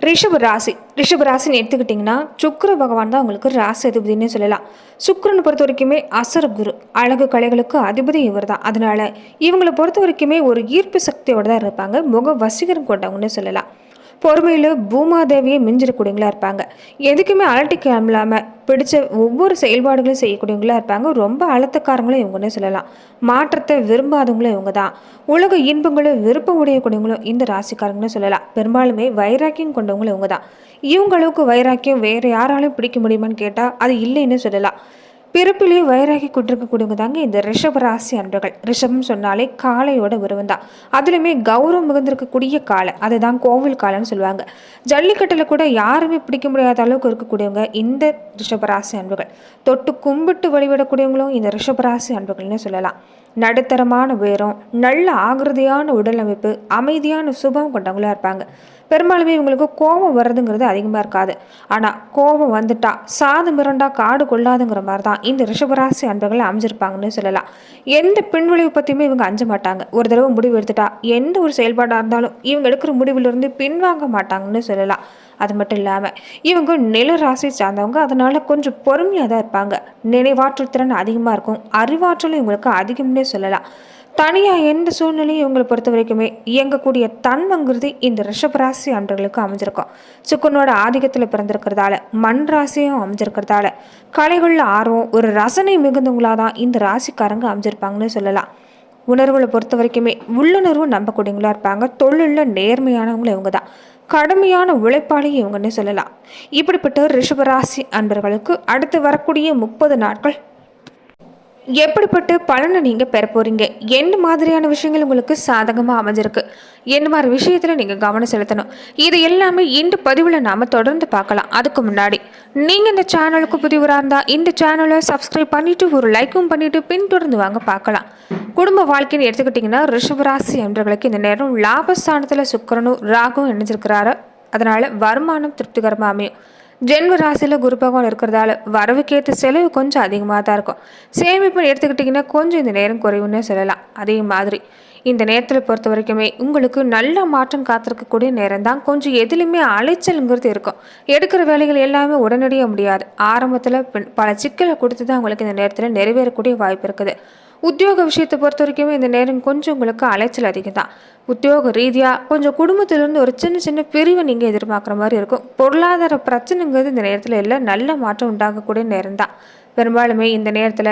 ரிஷப ராசி. ரிஷப ராசின்னு எடுத்துக்கிட்டிங்கன்னா சுக்கர பகவான் தான் உங்களுக்கு ராசி அதிபதினே சொல்லலாம். சுக்கிரனை பொறுத்த வரைக்குமே அசர குரு அழகு கலைகளுக்கு அதிபதி இவர் தான். அதனால் இவங்களை பொறுத்த வரைக்குமே ஒரு ஈர்ப்பு சக்தியோடு தான் இருப்பாங்க. முக வசீகரம் கொண்டவங்கன்னு சொல்லலாம். பொறுமையில் பூமாதேவியை மிஞ்சிடக்கூடியவங்களா இருப்பாங்க. எதுக்குமே அலட்டிக்காம இல்லாமல் பிடிச்ச ஒவ்வொரு செயல்பாடுகளையும் செய்யக்கூடியவங்களா இருப்பாங்க. ரொம்ப அழுத்தக்காரங்களும் இவங்கன்னே சொல்லலாம். மாற்றத்தை விரும்பாதவங்களும் இவங்க தான் உலக இன்பங்களும் விருப்பம் உடையக்கூடியவங்களும் இந்த ராசிக்காரங்களும் சொல்லலாம். பெரும்பாலுமே வைராக்கியம் கொண்டவங்களும் இவங்க தான் இவங்களுக்கு வைராக்கியம் வேறு யாராலையும் பிடிக்க முடியுமான்னு கேட்டால் அது இல்லைன்னு சொல்லலாம். பிறப்பிலேயே வயராகி கொண்டிருக்கக்கூடியவங்க தாங்க இந்த ரிஷப ராசி அன்பர்கள். ரிஷபம் சொன்னாலே காளையோட உருவம் தான். அதுலேயுமே கௌரவம் மிகுந்திருக்கக்கூடிய காலை அதுதான் கோவில் காலம்னு சொல்லுவாங்க. ஜல்லிக்கட்டில் கூட யாருமே பிடிக்க முடியாத அளவுக்கு இருக்கக்கூடியவங்க இந்த ரிஷபராசி அன்பர்கள். தொட்டு கும்பிட்டு வழிபடக்கூடியவங்களும் இந்த ரிஷபராசி அன்பர்கள்னு சொல்லலாம். நடுத்தரமான உயரம் நல்ல ஆகிருதியான உடல் அமைப்பு அமைதியான சுபம் கொண்டவங்களாக இருப்பாங்க. பெரும்பாலுமே இவங்களுக்கு கோபம் வர்றதுங்கிறது அதிகமாக இருக்காது. ஆனால் கோபம் வந்துட்டா சாது மிரண்டா காடு கொள்ளாதுங்கிற மாதிரி தான் இந்த ரிஷபராசி அன்பர்கள் அமைஞ்சிருப்பாங்கன்னு சொல்லலாம். எந்த பின்விளைவு பற்றியுமே இவங்க அஞ்ச மாட்டாங்க. ஒரு தடவை முடிவு எடுத்துட்டா எந்த ஒரு செயல்பாடாக இருந்தாலும் இவங்க எடுக்கிற முடிவிலிருந்து பின்வாங்க மாட்டாங்கன்னு சொல்லலாம். அது மட்டும் இல்லாமல் இவங்க நில ராசி சார்ந்தவங்க அதனால கொஞ்சம் பொறுமையாக தான் இருப்பாங்க. நினைவாற்றல் திறன் அதிகமாக இருக்கும். அறிவாற்றலும் இவங்களுக்கு அதிகம்னு சொல்லலாம். தனியாக எந்த சூழ்நிலையும் இவங்களை பொறுத்த வரைக்குமே இயங்கக்கூடிய தன்மைங்கிறது இந்த ரிஷபராசி அன்றர்களுக்கு அமைஞ்சிருக்கும். சுக்கனோட ஆதிக்கத்தில் பிறந்திருக்கிறதால மண் ராசியும் அமைஞ்சிருக்கிறதால கலைகளில் ஆர்வம் ஒரு ரசனை மிகுந்தவங்களாக தான் இந்த ராசிக்காரங்க அமைஞ்சிருப்பாங்கன்னு சொல்லலாம். உணர்வுகளை பொறுத்த வரைக்குமே உள்ளுணர்வு நம்பக்கூடியவங்களா இருப்பாங்க. தொழிலில் நேர்மையானவங்களும் இவங்க தான் கடுமையான உழைப்பாளி இவங்கன்னு சொல்லலாம். இப்படிப்பட்ட ரிஷபராசி அன்பர்களுக்கு அடுத்து வரக்கூடிய முப்பது நாட்கள் எப்படிப்பட்ட பலனை நீங்கள் பெற போகிறீங்க என்ன மாதிரியான விஷயங்கள் உங்களுக்கு சாதகமாக அமைஞ்சிருக்கு? என்ன மாதிரி விஷயத்தில் நீங்கள் கவனம் செலுத்தணும்? இது எல்லாமே இந்த பதிவில் நாம் தொடர்ந்து பார்க்கலாம். அதுக்கு முன்னாடி நீங்கள் இந்த சேனலுக்கு புதிவராக இருந்தால் இந்த சேனலை சப்ஸ்கிரைப் பண்ணிவிட்டு ஒரு லைக்கும் பண்ணிவிட்டு பின்தொடர்ந்து வாங்க பார்க்கலாம். குடும்ப வாழ்க்கைன்னு எடுத்துக்கிட்டிங்கன்னா ரிஷபராசி என்றவர்களுக்கு இந்த நேரம் லாபஸ்தானத்தில் சுக்கரனும் ராகும் இணைஞ்சிருக்கிறாரு. அதனால் வருமானம் திருப்திகரமாக அமையும். ஜென்ம ராசியில் குரு பகவான் இருக்கிறதால வரவுக்கேற்ற செலவு கொஞ்சம் அதிகமாக தான் இருக்கும். சேமிப்புன்னு எடுத்துக்கிட்டிங்கன்னா கொஞ்சம் இந்த நேரம் குறைவுன்னே சொல்லலாம். அதே மாதிரி இந்த நேரத்தில் பொறுத்த வரைக்குமே உங்களுக்கு நல்ல மாற்றம் காத்திருக்கக்கூடிய நேரம் தான். கொஞ்சம் எதுலையுமே அலைச்சலுங்கிறது இருக்கும். எடுக்கிற வேலைகள் எல்லாமே உடனடியாக முடியாது. ஆரம்பத்தில் பல சிக்கலை கொடுத்து தான் உங்களுக்கு இந்த நேரத்தில் நிறைவேறக்கூடிய வாய்ப்பு இருக்குது. உத்தியோக விஷயத்தை பொறுத்த வரைக்குமே இந்த நேரம் கொஞ்சம் உங்களுக்கு அலைச்சல் அதிகம் தான் உத்தியோக ரீதியாக கொஞ்சம் குடும்பத்திலேருந்து ஒரு சின்ன சின்ன பிரிவை நீங்கள் எதிர்பார்க்குற மாதிரி இருக்கும். பொருளாதார பிரச்சனைங்கிறது இந்த நேரத்தில் எல்லாம் நல்ல மாற்றம் உண்டாகக்கூடிய நேரம் தான் பெரும்பாலுமே இந்த நேரத்தில்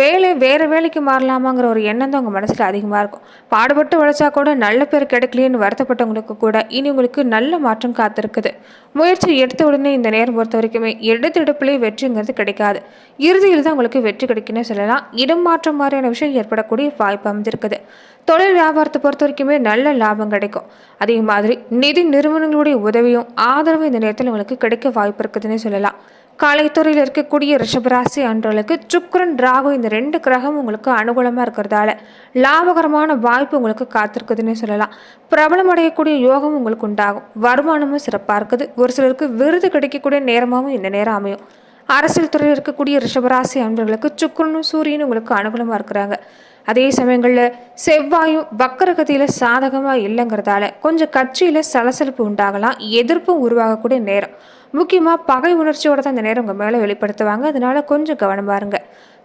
வேலை வேறு வேலைக்கு மாறலாமாங்கிற ஒரு எண்ணம் தான் உங்கள் மனசில் அதிகமாக இருக்கும். பாடுபட்டு உழைச்சா கூட நல்ல பேர் கிடைக்கலன்னு வருத்தப்பட்டவங்களுக்கு கூட இனி உங்களுக்கு நல்ல மாற்றம் காத்திருக்குது. முயற்சி எடுத்த உடனே இந்த நேரம் பொறுத்த வரைக்குமே எடுத்தெடுப்புலேயே வெற்றிங்கிறது கிடைக்காது. இறுதியில் தான் உங்களுக்கு வெற்றி கிடைக்குன்னு சொல்லலாம். இடம் மாற்றம் மாதிரியான விஷயம் ஏற்படக்கூடிய வாய்ப்பு அமைஞ்சிருக்குது. தொழில் வியாபாரத்தை பொறுத்த வரைக்குமே நல்ல லாபம் கிடைக்கும். அதே மாதிரி நிதி நிறுவனங்களுடைய உதவியும் ஆதரவும் இந்த நேரத்தில் உங்களுக்கு கிடைக்க வாய்ப்பு இருக்குதுன்னு சொல்லலாம். கலைத்துறையில் இருக்கக்கூடிய ரிஷபராசி அன்றவர்களுக்கு சுக்கரன் ராகு இந்த ரெண்டு கிரகம் உங்களுக்கு அனுகூலமாக இருக்கிறதால லாபகரமான வாய்ப்பு உங்களுக்கு காத்திருக்குதுன்னு சொல்லலாம். பிரபலம் அடையக்கூடிய யோகம் உங்களுக்கு உண்டாகும். வருமானமும் சிறப்பாக இருக்குது. ஒரு சிலருக்கு விருது கிடைக்கக்கூடிய நேரமாகவும் இந்த நேரம் அமையும். அரசியல் துறையில் இருக்கக்கூடிய ரிஷபராசி அன்பர்களுக்கு சுக்கரனும் சூரியனும் உங்களுக்கு அனுகூலமாக இருக்கிறாங்க. அதே சமயங்களில் செவ்வாயும் வக்கரகதியில் சாதகமாக இல்லைங்கிறதால கொஞ்சம் கட்சியில் சலசலப்பு உண்டாகலாம். எதிர்ப்பும் உருவாகக்கூடிய நேரம். முக்கியமாக பகை உணர்ச்சியோட தான் இந்த நேரம் உங்கள் மேலே வெளிப்படுத்துவாங்க. அதனால கொஞ்சம் கவனமாக இருங்க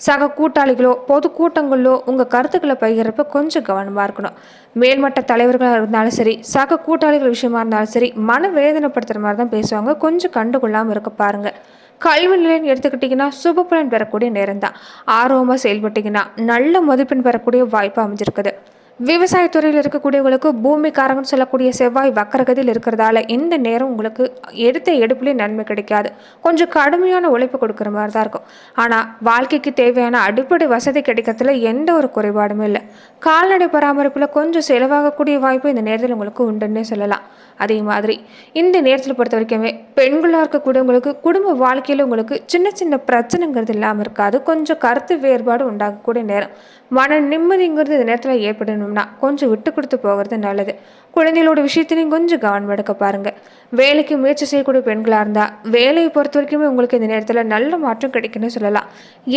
சக கூட்டாளிகளோ பொது கூட்டங்களோ உங்கள் கருத்துக்களை பகிர்றப்ப கொஞ்சம் கவனமாக இருக்கணும். மேல்மட்ட தலைவர்களாக இருந்தாலும் சரி சக கூட்டாளிகள் விஷயமா இருந்தாலும் சரி மன வேதனைப்படுத்துகிற மாதிரி தான் பேசுவாங்க. கொஞ்சம் கண்டுகொள்ளாமல் இருக்க பாருங்கள் கல்வி நிலையம் எடுத்துக்கிட்டிங்கன்னா சுப பலன் பெறக்கூடிய நேரம் தான். ஆர்வமாக செயல்பட்டிங்கன்னா நல்ல மதிப்பெண் பெறக்கூடிய வாய்ப்பு அமைஞ்சிருக்குது. விவசாயத்துறையில் இருக்கக்கூடியவங்களுக்கு பூமிக்காரங்கன்னு சொல்லக்கூடிய செவ்வாய் வக்கரகதியில் இருக்கிறதால இந்த நேரம் உங்களுக்கு எடுத்த எடுப்புலேயே நன்மை கிடைக்காது. கொஞ்சம் கடுமையான உழைப்பு கொடுக்குற மாதிரி தான் இருக்கும். ஆனால் வாழ்க்கைக்கு தேவையான அடிப்படை வசதி கிடைக்கிறதுல எந்த ஒரு குறைபாடும் இல்லை. கால்நடை பராமரிப்பில் கொஞ்சம் செலவாகக்கூடிய வாய்ப்பு இந்த நேரத்தில் உங்களுக்கு உண்டுன்னே சொல்லலாம். அதே மாதிரி இந்த நேரத்தில் பொறுத்த வரைக்குமே பெண்களாக இருக்கக்கூடியவங்களுக்கு குடும்ப வாழ்க்கையில் உங்களுக்கு சின்ன சின்ன பிரச்சனைங்கிறது இல்லாமல் இருக்காது. கொஞ்சம் கருத்து வேறுபாடு உண்டாகக்கூடிய நேரம். மன நிம்மதிங்கிறது இந்த நேரத்தில் ஏற்படணும்னா கொஞ்சம் விட்டு கொடுத்து போகிறது நல்லது. குழந்தைகளோட விஷயத்திலையும் கொஞ்சம் கவனம் எடுக்க பாருங்கள் வேலைக்கு முயற்சி செய்யக்கூடிய பெண்களாக இருந்தால் வேலையை பொறுத்த வரைக்குமே உங்களுக்கு இந்த நேரத்தில் நல்ல மாற்றம் கிடைக்குன்னு சொல்லலாம்.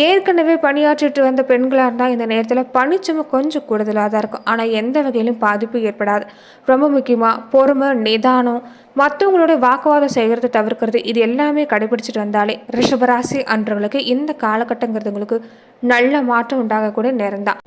ஏற்கனவே பணியாற்றிட்டு வந்த பெண்களாக இருந்தால் இந்த நேரத்தில் பணிச்சுமை கொஞ்சம் கூடுதலாக தான் இருக்கும். ஆனால் எந்த வகையிலும் பாதிப்பு ஏற்படாது. ரொம்ப முக்கியமாக பொறுமை நிதானம் மற்றவங்களோட வாக்குவாதம் செய்கிறத தவிர்க்கிறது இது எல்லாமே கடைபிடிச்சிட்டு வந்தாலே ரிஷபராசி அன்றவங்களுக்கு இந்த காலகட்டங்கிறது உங்களுக்கு நல்ல மாற்றம் உண்டாகக்கூடிய நேரம் தான்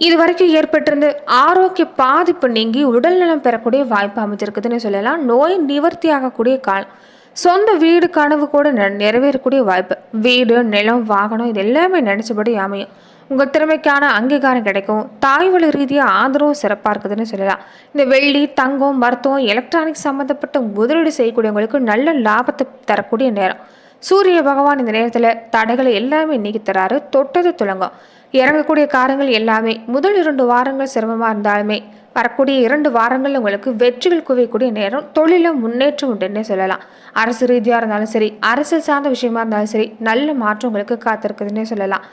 இது வரைக்கும் ஏற்பட்டிருந்த ஆரோக்கிய பாதிப்பு நீங்கி உடல்நலம் பெறக்கூடிய வாய்ப்பு அமைஞ்சிருக்குதுன்னு சொல்லலாம். நோய் நிவர்த்தி ஆகக்கூடிய காலம் சொந்த வீடு கனவு கூட நெ- நிறைவேறக்கூடிய வாய்ப்பு. வீடு நிலம் வாகனம் இது எல்லாமே நினச்சபடி அமையும். உங்கள் திறமைக்கான அங்கீகாரம் கிடைக்கும். தாய்வழி ரீதியாக ஆதரவும் சிறப்பாக இருக்குதுன்னு சொல்லலாம். இந்த வெள்ளி தங்கம் மருத்துவம் எலக்ட்ரானிக் சம்மந்தப்பட்ட முதலீடு செய்யக்கூடியவங்களுக்கு நல்ல லாபத்தை தரக்கூடிய நேரம். சூரிய பகவான் இந்த நேரத்தில் தடைகளை எல்லாமே நீக்கி தராரு. தொட்டது துளங்கும் இறங்கக்கூடிய காரங்கள் எல்லாமே. முதல் இரண்டு வாரங்கள் சிரமமாக இருந்தாலுமே வரக்கூடிய இரண்டு வாரங்கள் உங்களுக்கு வெற்றிகள் குவியக்கூடிய நேரம் தொழிலில் முன்னேற்றம் உண்டுன்னே சொல்லலாம். அரசு ரீதியாக இருந்தாலும் சரி அரசியல் சார்ந்த விஷயமா இருந்தாலும் சரி நல்ல மாற்றம் உங்களுக்கு காத்திருக்குதுன்னே சொல்லலாம்.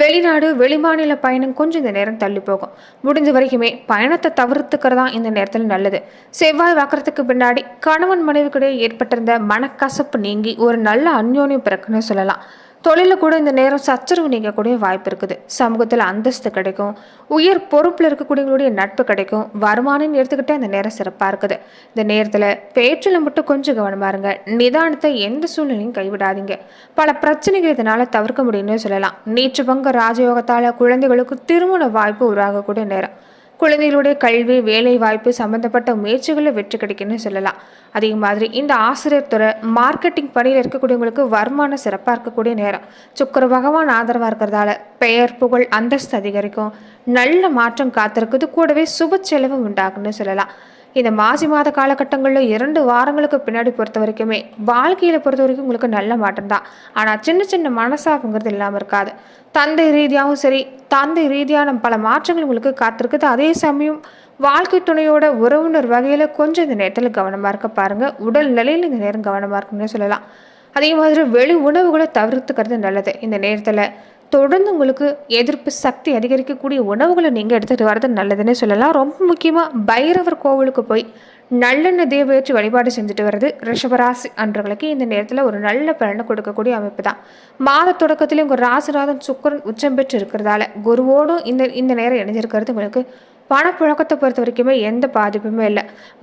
வெளிநாடு வெளிமாநில பயணம் கொஞ்சம் இந்த நேரம் தள்ளி போகும். முடிஞ்ச வரைக்குமே பயணத்தை தவிர்த்துக்கிறது தான் இந்த நேரத்தில் நல்லது. செவ்வாய் வக்கரத்துக்கு பின்னாடி கணவன் மனைவிக்கிடையே ஏற்பட்டிருந்த மனக்கசப்பு நீங்கி ஒரு நல்ல அந்யோன்யம் பிறக்குன்னு சொல்லலாம். தொழிலில் கூட இந்த நேரம் சச்சரவு நீங்கக்கூடிய வாய்ப்பு இருக்குது. சமூகத்தில் அந்தஸ்து கிடைக்கும். உயர் பொறுப்பில் இருக்கக்கூடியவங்களுடைய நட்பு கிடைக்கும். வருமானம் எடுத்துக்கிட்டே இந்த நேரம் சிறப்பாக இருக்குது. இந்த நேரத்தில் பேச்சில் மட்டும் கொஞ்சம் கவனமாக இருங்க. நிதானத்தை எந்த சூழ்நிலையும் கைவிடாதீங்க. பல பிரச்சனைகள் இதனால் தவிர்க்க முடியும்னு சொல்லலாம். நீச்சு பங்க ராஜயோகத்தால் குழந்தைகளுக்கு திருமண வாய்ப்பு உருவாகக்கூடிய நேரம். குழந்தைகளுடைய கல்வி வேலை வாய்ப்பு சம்பந்தப்பட்ட முயற்சிகளில் வெற்றி கிடைக்குன்னு சொல்லலாம். அதே மாதிரி இந்த ஆசிரியர் துறை மார்க்கெட்டிங் பணியில் இருக்கக்கூடியவங்களுக்கு வருமானம் சிறப்பாக இருக்கக்கூடிய நேரம். சுக்கர பகவான் ஆதரவாக இருக்கிறதால பெயர் புகழ் அந்தஸ்து அதிகரிக்கும். நல்ல மாற்றம் காத்திருக்குது. கூடவே சுப செலவு உண்டாகுன்னு சொல்லலாம். இந்த மாசி மாத காலகட்டங்களில் இரண்டு வாரங்களுக்கு பின்னாடி பொறுத்த வரைக்குமே வாழ்க்கையில் பொறுத்த வரைக்கும் உங்களுக்கு நல்ல மாற்றம் தான். ஆனால் சின்ன சின்ன மனசாப்புங்கிறது இல்லாமல் இருக்காது. தந்தை ரீதியாகவும் சரி தந்தை ரீதியான பல மாற்றங்கள் உங்களுக்கு காத்திருக்குது. அதே சமயம் வாழ்க்கை துணையோட உறவினர் வகையில் கொஞ்சம் இந்த நேரத்தில் கவனமாக இருக்க பாருங்கள் உடல் நிலையில் இந்த நேரம் கவனமாக இருக்குன்னு சொல்லலாம். அதே மாதிரி வெளி உணவுகளை தவிர்த்துக்கிறது நல்லது. இந்த நேரத்தில் தொடர்ந்து உங்களுக்கு எதிர்ப்பு சக்தி அதிகரிக்கக்கூடிய உணவுகளை நீங்கள் எடுத்துகிட்டு வரது நல்லதுன்னு சொல்லலாம். ரொம்ப முக்கியமாக பைரவர் கோவிலுக்கு போய் நல்லெண்ணெய் தேவையற்றி வழிபாடு செஞ்சுட்டு வர்றது ரிஷபராசி அன்றர்களுக்கு இந்த நேரத்தில் ஒரு நல்ல பலனை கொடுக்கக்கூடிய அமைப்பு தான். மாத தொடக்கத்திலே உங்கள் ராசிநாதன் சுக்கரன் உச்சம் பெற்று இருக்கிறதால குருவோடும் இந்த இந்த நேரம் இணைஞ்சிருக்கிறது. உங்களுக்கு பணப்புழக்கத்தை பொறுத்த வரைக்குமே எந்த பாதிப்புமே இல்லை.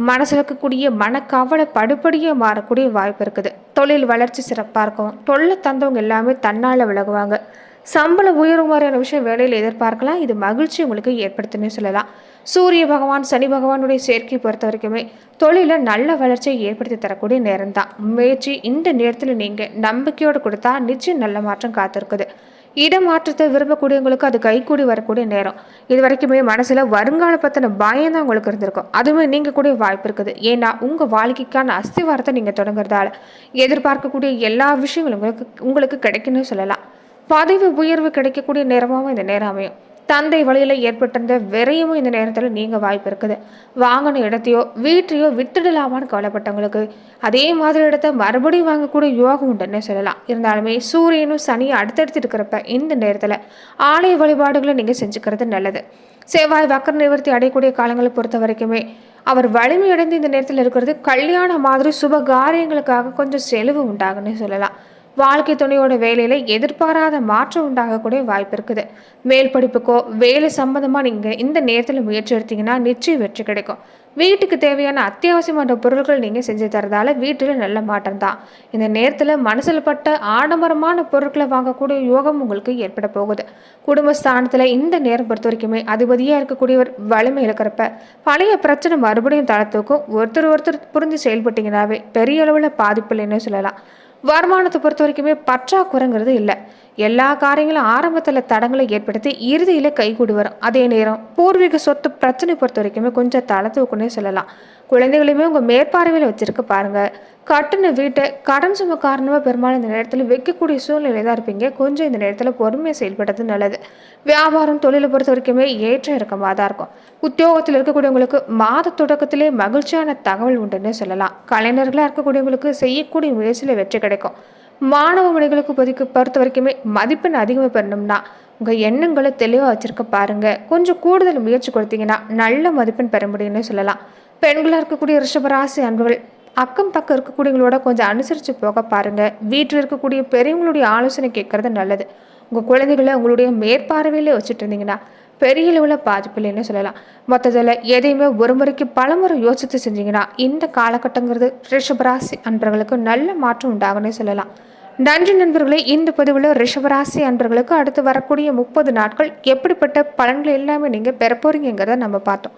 மனசில் இருக்கக்கூடிய மனக்கவலை படுபடியாக மாறக்கூடிய வாய்ப்பு இருக்குது. தொழில் வளர்ச்சி சிறப்பாக இருக்கும். தொல்லை தந்தவங்க எல்லாமே தன்னால் விலகுவாங்க. சம்பள உயர்வு மாதிரியான விஷயம் வேலையில் எதிர்பார்க்கலாம். இது மகிழ்ச்சி உங்களுக்கு ஏற்படுத்துன்னு சொல்லலாம். சூரிய பகவான் சனி பகவானுடைய சேர்க்கை பொறுத்த வரைக்குமே தொழிலில் நல்ல வளர்ச்சியை ஏற்படுத்தி தரக்கூடிய நேரம் தான் முயற்சி இந்த நேரத்தில் நீங்கள் நம்பிக்கையோடு கொடுத்தா நிச்சயம் நல்ல மாற்றம் காத்திருக்குது. இடமாற்றத்தை விரும்பக்கூடியவங்களுக்கு அது கைகூடி வரக்கூடிய நேரம். இது வரைக்குமே மனசில் வருங்கால பற்றின பயம் தான் உங்களுக்கு இருந்திருக்கும். அதுவுமே நீங்கள் கூட வாய்ப்பு இருக்குது. ஏன்னா உங்கள் வாழ்க்கைக்கான அஸ்திவாரத்தை நீங்கள் தொடங்குறதால எதிர்பார்க்கக்கூடிய எல்லா விஷயங்களும் உங்களுக்கு உங்களுக்கு கிடைக்குன்னு சொல்லலாம். பதவி உயர்வு கிடைக்கக்கூடிய நேரமாகவும் இந்த நேரம் அமையும். தந்தை வழியில் ஏற்பட்டிருந்த விரையமும் இந்த நேரத்தில் நீங்கள் வாய்ப்பு இருக்குது. வாங்கின இடத்தையோ வீட்டையோ வித்துடலாமான்னு கவலைப்பட்டவங்களுக்கு அதே மாதிரி இடத்த மறுபடியும் வாங்கக்கூடிய யோகம் உண்டுன்னு சொல்லலாம். இருந்தாலுமே சூரியனும் சனியும் அடுத்தடுத்து இருக்கிறப்ப இந்த நேரத்தில் ஆலய வழிபாடுகளை நீங்கள் செஞ்சுக்கிறது நல்லது. செவ்வாய் வக்கர நிவர்த்தி அடையக்கூடிய காலங்களை பொறுத்த வரைக்குமே அவர் வலிமையடைந்து இந்த நேரத்தில் இருக்கிறது கல்யாணம் மாதிரி சுப காரியங்களுக்காக கொஞ்சம் செலவு உண்டாகுன்னு சொல்லலாம். வாழ்க்கை துணையோட வேலையில் எதிர்பாராத மாற்றம் உண்டாகக்கூடிய வாய்ப்பு இருக்குது. மேல் படிப்புக்கோ வேலை சம்மந்தமாக நீங்கள் இந்த நேரத்தில் முயற்சி எடுத்தீங்கன்னா நிச்சயம் வெற்றி கிடைக்கும். வீட்டுக்கு தேவையான அத்தியாவசியமான பொருட்கள் நீங்கள் செஞ்சு தரதால வீட்டில் நல்ல மாற்றம் தான். இந்த நேரத்தில் மனசில் பட்ட ஆடம்பரமான பொருட்களை வாங்கக்கூடிய யோகம் உங்களுக்கு ஏற்பட போகுது. குடும்பஸ்தானத்தில் இந்த நேரம் பொறுத்த வரைக்குமே அதிபதியாக இருக்கக்கூடியவர் வலிமை இழக்கிறப்ப பழைய பிரச்சனை மறுபடியும் தளத்துக்கும் ஒருத்தர் ஒருத்தர் புரிஞ்சு செயல்பட்டீங்கன்னாவே பெரிய அளவில் பாதிப்பு இல்லைன்னு சொல்லலாம். வருமானத்தை பொறுத்த வரைக்குமே பற்றாக்குறைங்கிறது இல்லை. எல்லா காரியங்களும் ஆரம்பத்தில் தடங்களை ஏற்படுத்தி இறுதியில் கைகூடி வரும். அதே நேரம் பூர்வீக சொத்து பிரச்சனை பொறுத்த வரைக்குமே கொஞ்சம் தலை சொல்லலாம். குழந்தைகளையுமே உங்கள் மேற்பார்வையில் வச்சுருக்க பாருங்கள் கட்டின வீட்டை கடன் சும காரணமாக பெரும்பாலும் இந்த நேரத்தில் வைக்கக்கூடிய சூழ்நிலை தான் இருப்பீங்க. கொஞ்சம் இந்த நேரத்தில் பொறுமையாக செயல்படுறது நல்லது. வியாபாரம் தொழிலை பொறுத்த வரைக்குமே ஏற்ற இறக்கமாக தான் இருக்கும். உத்தியோகத்தில் இருக்கக்கூடியவங்களுக்கு மாத தொடக்கத்திலே மகிழ்ச்சியான தகவல் உண்டுன்னு சொல்லலாம். கலைஞர்களாக இருக்கக்கூடியவங்களுக்கு செய்யக்கூடிய முயற்சியில் வெற்றி கிடைக்கும். மாணவ மணிகளுக்கு பொதுக்கு பொறுத்த வரைக்குமே மதிப்பெண் அதிகமாக பெறணும்னா உங்கள் எண்ணங்களை தெளிவாக வச்சுருக்க பாருங்கள் கொஞ்சம் கூடுதல் முயற்சி கொடுத்தீங்கன்னா நல்ல மதிப்பெண் பெற முடியும்னு சொல்லலாம். பெண்களாக இருக்கக்கூடிய ரிஷபராசி அன்புகள் அக்கம் பக்கம் இருக்கக்கூடியவங்களோட கொஞ்சம் அனுசரித்து போக பாருங்கள் வீட்டில் இருக்கக்கூடிய பெரியவங்களுடைய ஆலோசனை கேட்குறது நல்லது. உங்கள் குழந்தைகளை உங்களுடைய மேற்பார்வையில் வச்சுட்டு இருந்தீங்கன்னா பெரிய அளவில் பாதிப்பு இல்லைன்னு சொல்லலாம். மொத்தத்தில் எதையுமே ஒரு முறைக்கு பலமுறை யோசித்து செஞ்சீங்கன்னா இந்த காலகட்டங்கிறது ரிஷபராசி அன்பர்களுக்கு நல்ல மாற்றம் உண்டாகனே சொல்லலாம். நன்றி நண்பர்களே இந்த பதிவில் ரிஷபராசி அன்பர்களுக்கு அடுத்து வரக்கூடிய முப்பது நாட்கள் எப்படிப்பட்ட பலன்கள் எல்லாமே நீங்கள் பெற நம்ம பார்த்தோம்.